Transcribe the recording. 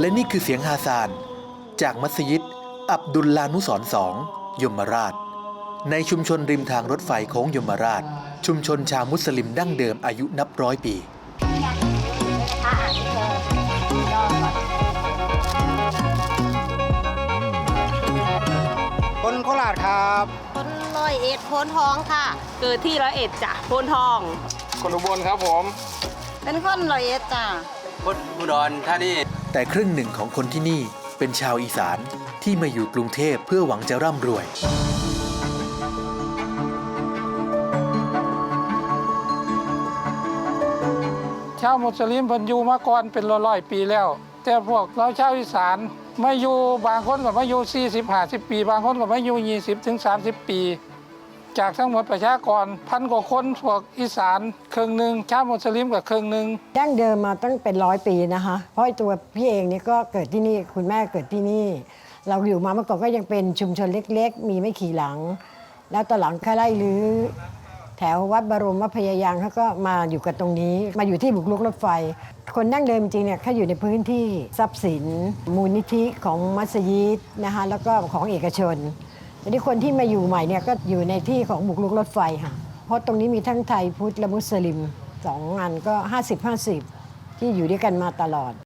และนี่คือเสียงฮาซาน จากมัสยิด อับดุลลานุสรณ์สองยมราช ในชุมชนริมทางรถไฟโค้งยมราช ชุมชนชาวมุสลิมดั้งเดิมอายุนับร้อยปี คนโคราชครับ คนร้อยเอ็ดโพนทองค่ะ เกิดที่ร้อยเอ็ดจ้ะโพนทอง คนอุบลครับผม เป็นคนร้อยเอ็ดจ้า พุทธอุดรธานีแต่ครึ่งหนึ่งของคนที่นี่เป็นชาวอีสานที่มาอยู่กรุงเทพเพื่อหวังจะร่ำรวย ชาวมุสลิมเพิ่นอยู่มาก่อนเป็นร้อยๆปีแล้ว แต่พวกเราชาวอีสานมาอยู่บางคนก็มาอยู่40 50 ปี บางคนก็มาอยู่20ถึง30 ปี จากทั้งหมดประชากรพันกว่าคนพวกอีสานครึ่งหนึ่งชาวมุสลิมกับครึ่งหนึ่งดั้งเดิมมาตั้งเป็นร้อยปีนะคะ เพราะตัวพี่เองนี่ก็เกิดที่นี่คุณแม่เกิดที่นี่ เราอยู่มาเมื่อก่อนก็ยังเป็นชุมชนเล็ก ๆ มีไม่ขี่หลัง แล้วตอนหลังค่าไล่รื้อแถววัดบรมวัพยายางเขาก็มาอยู่กันตรงนี้ มาอยู่ที่บุกรุกรถไฟ คนดั้งเดิมจริงเนี่ยเขาอยู่ในพื้นที่ทรัพย์สิน มูลนิธิของมัสยิดนะคะแล้วก็ของเอกชน ทีนี้คนที่มาอยู่ใหม่เนี่ยก็อยู่ในที่ของบุกลุกรถไฟค่ะ เพราะตรงนี้มีทั้งไทยพุทธและมุสลิมสองอันก็ 50-50 ที่อยู่ด้วยกันมาตลอด